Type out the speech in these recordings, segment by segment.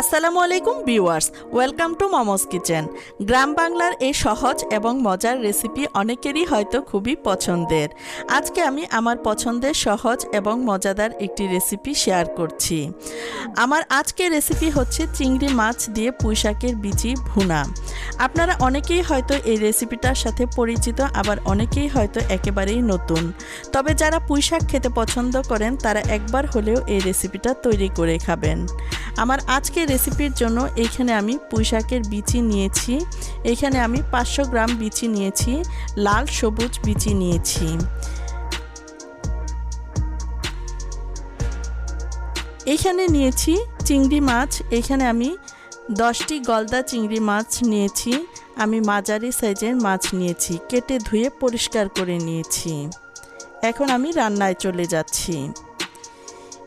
আসসালামু আলাইকুম viewers, welcome to Mom's Kitchen. গ্রাম বাংলার এই সহজ এবং মজার রেসিপি অনেকেরই হয়তো খুবই পছন্দের। আজকে আমি আমার পছন্দের সহজ এবং মজাদার একটি রেসিপি শেয়ার করছি। আমার আজকের রেসিপি হচ্ছে চিংড়ি মাছ দিয়ে পুঁইশাকের বিচি ভুনা। আপনারা অনেকেই হয়তো এই রেসিপিটার সাথে পরিচিত, আবার অনেকেই হয়তো একেবারেই নতুন। তবে যারা পুঁইশাক খেতে পছন্দ করেন, তারা একবার হলেও এই রেসিপিটা তৈরি করে খাবেন। আমার আজকের রেসিপির জন্য এইখানে আমি পুঁইশাকের বিচি নিয়েছি। এখানে আমি পাঁচশো গ্রাম বিচি নিয়েছি, লাল সবুজ বিচি নিয়েছি। এইখানে নিয়েছি চিংড়ি মাছ, এখানে আমি দশটি গলদা চিংড়ি মাছ নিয়েছি। আমি মাঝারি সাইজের মাছ নিয়েছি, কেটে ধুয়ে পরিষ্কার করে নিয়েছি। এখন আমি রান্নায় চলে যাচ্ছি।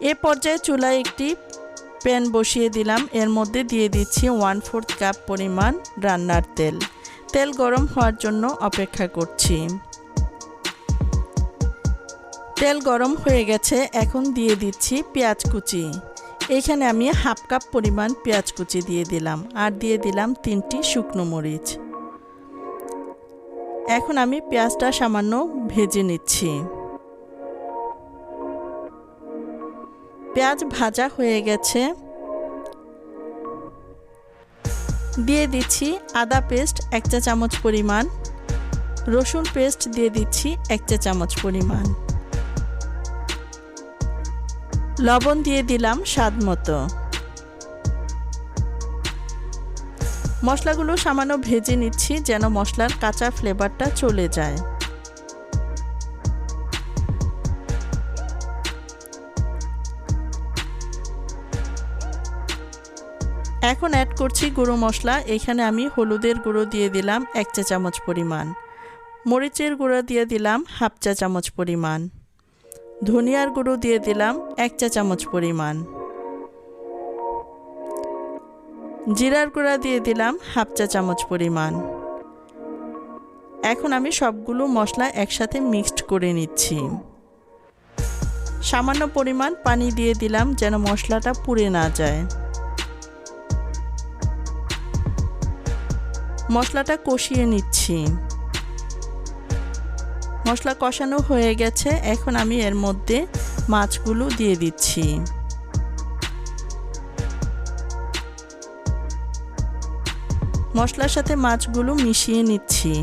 এ পর্যায়ে চুলায় একটি প্যান বসিয়ে দিলাম। এর মধ্যে দিয়ে দিচ্ছি ওয়ান ফোর্থ কাপ পরিমাণ রান্নার তেল। তেল গরম হওয়ার জন্য অপেক্ষা করছি। তেল গরম হয়ে গেছে, এখন দিয়ে দিচ্ছি পেঁয়াজ কুচি। এইখানে আমি হাফ কাপ পরিমাণ পেঁয়াজ কুচি দিয়ে দিলাম আর দিয়ে দিলাম তিনটি শুকনো মরিচ। এখন আমি পেঁয়াজটা সামান্য ভেজে নিচ্ছি। পেঁয়াজ ভাজা হয়ে গেছে। দিয়ে দিচ্ছি আদা পেস্ট এক চা চামচ পরিমাণ। রসুন পেস্ট দিয়ে দিচ্ছি এক চা চামচ পরিমাণ। লবণ দিয়ে দিলাম স্বাদ মতো। মশলাগুলো সামান্য ভেজে নিচ্ছি যেন মশলার কাঁচা ফ্লেভারটা চলে যায়। এখন অ্যাড করছি গুঁড়ো মশলা। এখানে আমি হলুদের গুঁড়ো দিয়ে দিলাম এক চা চামচ পরিমাণ। মরিচের গুঁড়ো দিয়ে দিলাম হাফ চা চামচ পরিমাণ। ধনিয়ার গুঁড়ো দিয়ে দিলাম এক চা চামচ পরিমাণ। জিরার গুঁড়া দিয়ে দিলাম হাফ চা চামচ পরিমাণ। এখন আমি সবগুলো মশলা একসাথে মিক্সড করে নিচ্ছি। সামান্য পরিমাণ পানি দিয়ে দিলাম যেন মশলাটা পুড়ে না যায়। মশলাটা কষিয়ে নিচ্ছি। মশলা কষানো হয়ে গেছে, এখন আমি এর মধ্যে মাছগুলো দিয়ে দিচ্ছি। মশলার সাথে মাছগুলো মিশিয়ে নিচ্ছি।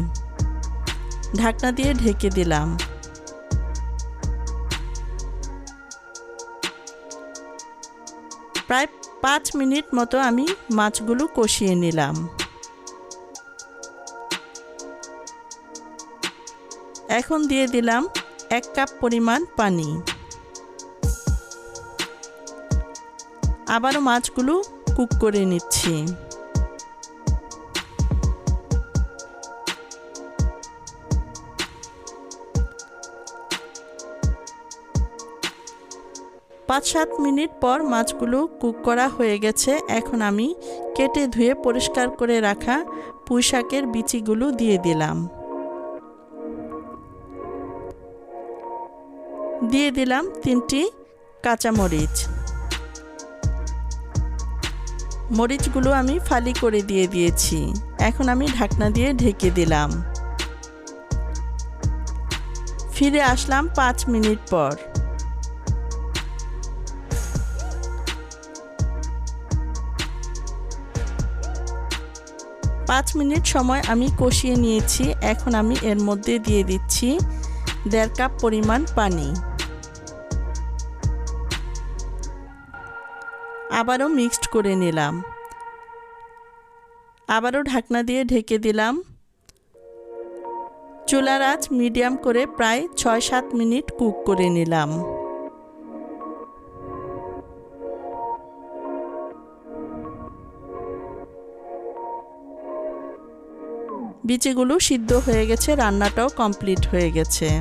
ঢাকনা দিয়ে ঢেকে দিলাম। প্রায় পাঁচ মিনিট মতো আমি মাছগুলো কষিয়ে নিলাম। এখন দিয়ে দিলাম এক কাপ পরিমাণ পানি। আবারও মাছগুলো কুক করে নিচ্ছি। পাঁচ সাত মিনিট পর মাছগুলো কুক করা হয়ে গেছে। এখন আমি কেটে ধুয়ে পরিষ্কার করে রাখা পুঁই শাকের বিচিগুলো দিয়ে দিলাম। দিয়ে দিলাম তিনটি কাঁচামরিচ। মরিচগুলো আমি ফালি করে দিয়ে দিয়েছি। এখন আমি ঢাকনা দিয়ে ঢেকে দিলাম। ফিরে আসলাম পাঁচ মিনিট পর। পাঁচ মিনিট সময় আমি কষিয়ে নিয়েছি। এখন আমি এর মধ্যে দিয়ে দিচ্ছি দেড় কাপ পরিমাণ পানি। আবারও মিক্সড করে নিলাম। আবারও ঢাকনা দিয়ে ঢেকে দিলাম। চুলার আঁচ মিডিয়াম করে প্রায় ছয় সাত মিনিট কুক করে নিলাম। বিচিগুলো সিদ্ধ হয়ে গেছে, রান্নাটাও কমপ্লিট হয়ে গেছে।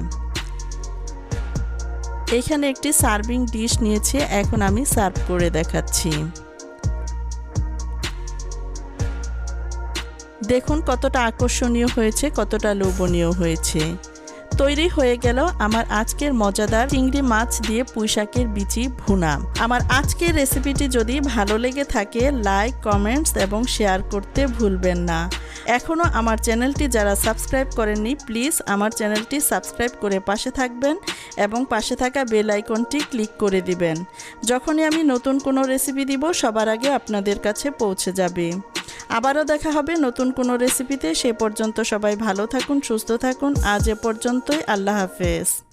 এখানে একটি সার্ভিং ডিশ নিয়েছি, এখন আমি সার্ভ করে দেখাচ্ছি। দেখুন কতটা আকর্ষণীয় হয়েছে, কতটা লোভনীয় হয়েছে। তৈরি হয়ে গেল আমার আজকের মজাদার চিংড়ি মাছ দিয়ে পুঁইশাকের বিচি ভুনা। আমার আজকের রেসিপিটি যদি ভালো লেগে থাকে, লাইক, কমেন্টস এবং শেয়ার করতে ভুলবেন না। এখনও আমার চ্যানেলটি যারা সাবস্ক্রাইব করেননি, প্লিজ আমার চ্যানেলটি সাবস্ক্রাইব করে পাশে থাকবেন এবং পাশে থাকা বেল আইকনটি ক্লিক করে দিবেন। যখনই আমি নতুন কোনো রেসিপি দিব, সবার আগে আপনাদের কাছে পৌঁছে যাবে। আবারও দেখা হবে নতুন কোনো রেসিপিতে সে পর্যন্ত সবাই ভালো থাকুন, সুস্থ থাকুন। আজ এ পর্যন্তই। আল্লাহ হাফেজ।